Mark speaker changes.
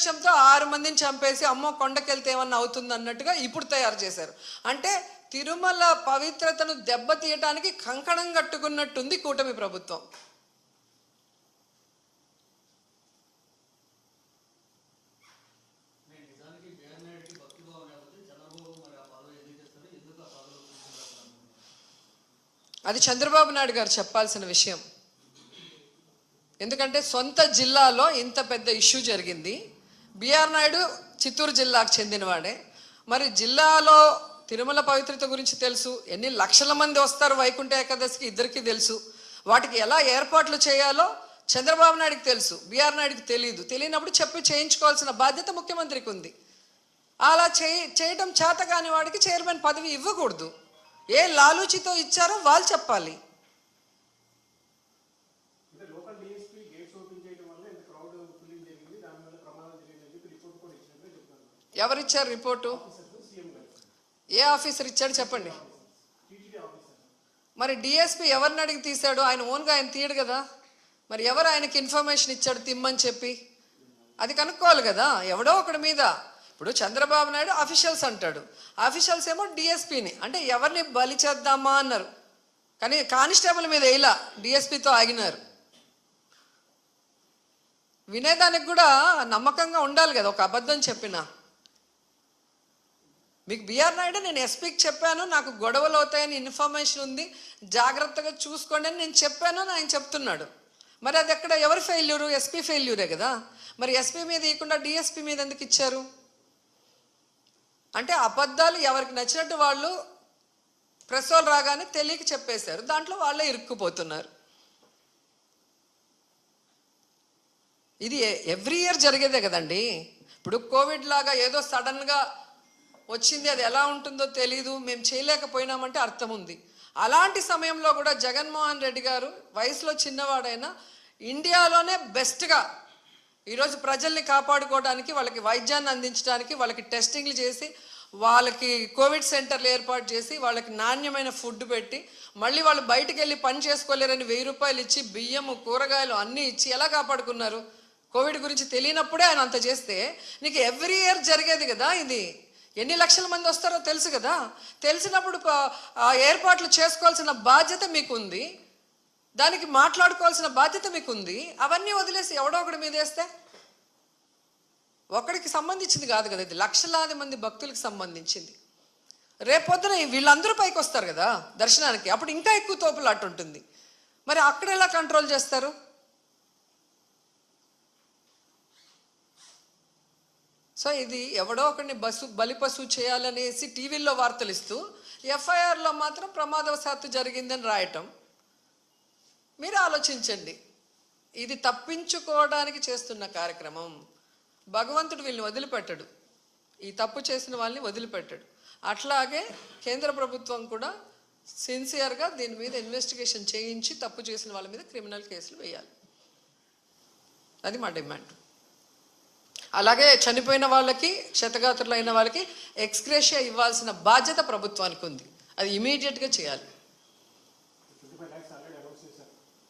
Speaker 1: నిర్లక్ష్యంతో ఆరు మందిని చంపేసి అమ్మో కొండకెళ్తే ఏమన్నా అవుతుంది అన్నట్టుగా ఇప్పుడు తయారు చేశారు. అంటే తిరుమల పవిత్రతను దెబ్బతీయటానికి కంకణం కట్టుకున్నట్టుంది కూటమి ప్రభుత్వం. అది చంద్రబాబు నాయుడు గారు చెప్పాల్సిన విషయం. ఎందుకంటే సొంత జిల్లాలో ఇంత పెద్ద ఇష్యూ జరిగింది. బిఆర్ నాయుడు చిత్తూరు జిల్లాకు చెందినవాడే. మరి జిల్లాలో తిరుమల పవిత్రత గురించి తెలుసు ఎన్ని లక్షల మంది వస్తారు వైకుంఠ ఏకాదశికి ఇద్దరికి తెలుసు. వాటికి ఎలా ఏర్పాట్లు చేయాలో చంద్రబాబు నాయుడుకి తెలుసు బీఆర్ నాయుడుకి తెలియదు తెలియనప్పుడు చెప్పి చేయించుకోవాల్సిన బాధ్యత ముఖ్యమంత్రికి ఉంది. అలా చేయి చేయడం చేత కాని వాడికి చైర్మన్ పదవి ఇవ్వకూడదు. ఏ లాలూచితో ఇచ్చారో వాళ్ళు చెప్పాలి
Speaker 2: అంటే లోకల్ డిఎస్పీ గేట్స్ ఓపెన్ చేయడం వల్ల ఇంత క్రౌడ్ ఫిల్లింగ్ జరిగింది దానివల్ల ప్రమాదం జరిగిందని చెప్పి రిపోర్ట్ కూడా ఇచ్చినట్టు చెప్తున్నారు
Speaker 1: ఎవరిచ్చారు రిపోర్టు? ఏ ఆఫీసర్ ఇచ్చాడు చెప్పండి. మరి డిఎస్పి ఎవరిని అడిగి తీశాడు? ఆయన ఓన్గా ఆయన తీయడు కదా. మరి ఎవరు ఆయనకి ఇన్ఫర్మేషన్ ఇచ్చాడు తిమ్మని చెప్పి? అది కనుక్కోవాలి కదా ఎవడో ఒకడి మీద. ఇప్పుడు చంద్రబాబు నాయుడు అఫీషియల్స్ అంటాడు. అఫీషియల్స్ ఏమో డిఎస్పిని. అంటే ఎవరిని బలి చేద్దామా అన్నారు. కానీ కానిస్టేబుల్ మీద ఇలా డిఎస్పితో ఆగినారు. వినేదానికి కూడా నమ్మకంగా ఉండాలి కదా ఒక అబద్ధం చెప్పినా. మీకు బిఆర్ నాయుడు నేను ఎస్పీకి చెప్పాను నాకు గొడవలు అవుతాయని ఇన్ఫర్మేషన్ ఉంది. జాగ్రత్తగా చూసుకోండి అని నేను చెప్పాను అని ఆయన చెప్తున్నాడు. మరి అది ఎక్కడ? ఎవరి ఫెయిల్యూరు ఎస్పీ ఫెయిల్యూరే కదా? మరి ఎస్పీ మీద ఇవ్వకుండా డిఎస్పీ మీద ఎందుకు ఇచ్చారు? అంటే అబద్ధాలు ఎవరికి నచ్చినట్టు వాళ్ళు ప్రెస్ వాళ్ళు రాగానే తెలియక చెప్పేశారు. దాంట్లో వాళ్ళే ఇరుక్కుపోతున్నారు. ఇది ఎవ్రీ ఇయర్ జరిగేదే కదండి. ఇప్పుడు కోవిడ్ లాగా ఏదో సడన్గా వచ్చింది అది ఎలా ఉంటుందో తెలీదు మేము చేయలేకపోయినామంటే అర్థం ఉంది అలాంటి సమయంలో కూడా జగన్మోహన్ రెడ్డి గారు వయసులో చిన్నవాడైనా ఇండియాలోనే బెస్ట్గా ఈరోజు ప్రజల్ని కాపాడుకోవడానికి వాళ్ళకి వైద్యాన్ని అందించడానికి వాళ్ళకి టెస్టింగ్లు చేసి వాళ్ళకి కోవిడ్ సెంటర్లు ఏర్పాటు చేసి వాళ్ళకి నాణ్యమైన ఫుడ్ పెట్టి మళ్ళీ వాళ్ళు బయటికి వెళ్ళి పని చేసుకోలేరని వెయ్యి రూపాయలు ఇచ్చి బియ్యము కూరగాయలు అన్నీ ఇచ్చి ఎలా కాపాడుకున్నారు? కోవిడ్ గురించి తెలియనప్పుడే ఆయన అంత చేస్తే నీకు ఎవ్రీ ఇయర్ జరిగేది కదా ఇది. ఎన్ని లక్షల మంది వస్తారో తెలుసు కదా? తెలిసినప్పుడు ఏర్పాట్లు చేసుకోవాల్సిన బాధ్యత మీకు ఉంది దానికి మాట్లాడుకోవాల్సిన బాధ్యత మీకు ఉంది అవన్నీ వదిలేసి ఎవడో ఒకటి మీద వేస్తే? ఒకడికి సంబంధించింది కాదు కదా ఇది. లక్షలాది మంది భక్తులకు సంబంధించింది. రేపొద్దున వీళ్ళందరూ పైకి వస్తారు కదా దర్శనానికి. అప్పుడు ఇంకా ఎక్కువ తోపులాట ఉంటుంది. మరి అక్కడ ఎలా కంట్రోల్ చేస్తారు? సో ఇది ఎవడో ఒకరిని బస్సు బలిపశు చేయాలనేసి టీవీల్లో వార్తలు ఇస్తూ ఎఫ్ఐఆర్లో మాత్రం ప్రమాదవశాత్తు జరిగిందని రాయటం. మీరు ఆలోచించండి. ఇది తప్పించుకోవడానికి చేస్తున్న కార్యక్రమం. భగవంతుడు వీళ్ళని వదిలిపెట్టడు. ఈ తప్పు చేసిన వాళ్ళని వదిలిపెట్టడు. అట్లాగే కేంద్ర ప్రభుత్వం కూడా సిన్సియర్గా దీని మీద ఇన్వెస్టిగేషన్ చేయించి తప్పు చేసిన వాళ్ళ మీద క్రిమినల్ కేసులు వేయాలి. అది మా డిమాండ్. అలాగే చనిపోయిన వాళ్ళకి క్షతగాత్రులైన వాళ్ళకి ఎక్స్గ్రేషియా ఇవ్వాల్సిన బాధ్యత ప్రభుత్వానికి ఉంది. అది ఇమీడియట్గా చేయాలి.